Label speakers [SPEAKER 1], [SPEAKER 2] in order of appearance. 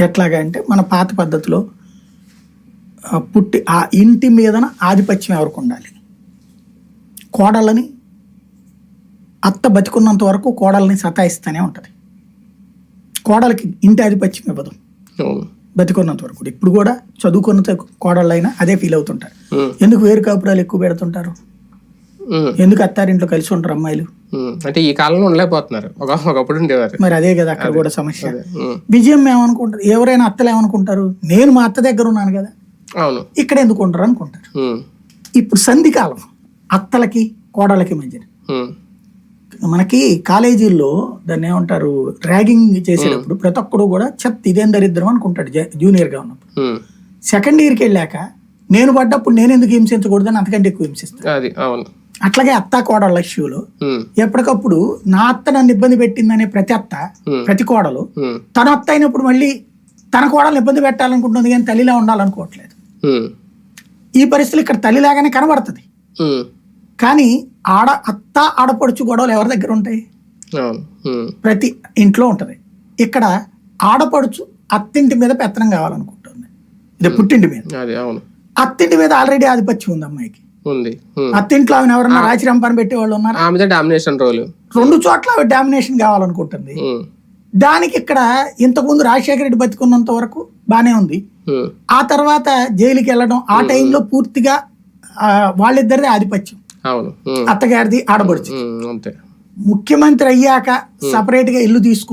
[SPEAKER 1] ఎట్లాగా అంటే మన పాత పద్ధతిలో పుట్టి ఆ ఇంటి మీదన ఆధిపత్యం ఎవరికి ఉండాలి? కోడళ్ళని అత్త బతికున్నంత వరకు కోడల్ని సతాయిస్తూనే ఉంటుంది. కోడలకి ఇంటి ఆధిపత్యం ఇవ్వదు. బతికున్నంత వరకు. ఇప్పుడు కూడా చదువుకున్న కోడళ్ళైనా అదే ఫీల్ అవుతుంటారు. ఎందుకు వేరు కాపురాలు ఎక్కువ పెడుతుంటారు? ఎందుకు అత్తారింట్లో కలిసి ఉంటారు అమ్మాయిలు.
[SPEAKER 2] అంటే ఈ కాలంలో ఉండలేకపోతున్నారు. ఒక ఒకప్పుడు ఉండేవారు.
[SPEAKER 1] మరి అదే కదా అక్కడ కూడా సమస్య. విజయం ఏమనుకుంటారు? ఎవరైనా అత్తలు ఏమనుకుంటారు? నేను మా అత్త దగ్గర ఉన్నాను కదా.
[SPEAKER 2] అవును.
[SPEAKER 1] ఇక్కడ ఎందుకు ఉంటారు అనుకుంటారు. ఇప్పుడు సంధి కాలం. అత్తలకి కోడలకి మధ్యన.
[SPEAKER 2] ఉమ్,
[SPEAKER 1] మనకి కాలేజీల్లో దాన్ని ఏమంటారు? ర్యాగింగ్ చేసేటప్పుడు ప్రతి ఒక్కడు కూడా చెత్త ఇదేం దరిద్రం అనుకుంటాడు జూనియర్గా ఉన్నప్పుడు. సెకండ్ ఇయర్కి వెళ్ళాక నేను పడ్డప్పుడు నేను ఎందుకు హింసించకూడదని అంతకంటే ఎక్కువ హింసిస్తాను అట్లాగే అత్త కోడళ్ళ ఇష్యూలో. ఎప్పటికప్పుడు నా అత్త నన్ను ఇబ్బంది పెట్టిందనే ప్రతి అత్త. ప్రతి కోడలు తన అత్త అయినప్పుడు మళ్ళీ తన కోడలు ఇబ్బంది పెట్టాలనుకుంటుంది కానీ తల్లిలా ఉండాలనుకోవట్లేదు. ఈ పరిస్థితులు ఇక్కడ తల్లిలాగానే కనబడుతుంది. కానీ ఆడ అత్త ఆడపడుచు గొడవలు ఎవరి దగ్గర ఉంటాయి? ప్రతి ఇంట్లో ఉంటుంది. ఇక్కడ ఆడపడుచు అత్తింటి మీద పెత్తనం కావాలనుకుంటుంది. ఇది పుట్టింటి మీద. అత్తింటి మీద ఆల్రెడీ ఆధిపత్యం ఉంది అమ్మాయికి.
[SPEAKER 2] ఉంది.
[SPEAKER 1] అత్తింట్లో ఆమెను ఎవరన్నా రాచి రంపాన్ని పెట్టే వాళ్ళు ఉన్నారు
[SPEAKER 2] ఆమెదే డామినేషన్ రోల్.
[SPEAKER 1] రెండు చోట్ల డామినేషన్ కావాలనుకుంటుంది. దానికి ఇక్కడ ఇంతకుముందు రాజశేఖర రెడ్డి బతికున్నంత వరకు బానే ఉంది. ఆ తర్వాత జైలుకి వెళ్ళడం ఆ టైంలో పూర్తిగా వాళ్ళిద్దరిదే ఆధిపత్యం. అత్తగారిది ఆడబడుచు ముఖ్యమంత్రి అయ్యాక సపరేట్గా ఇల్లు తీసుకు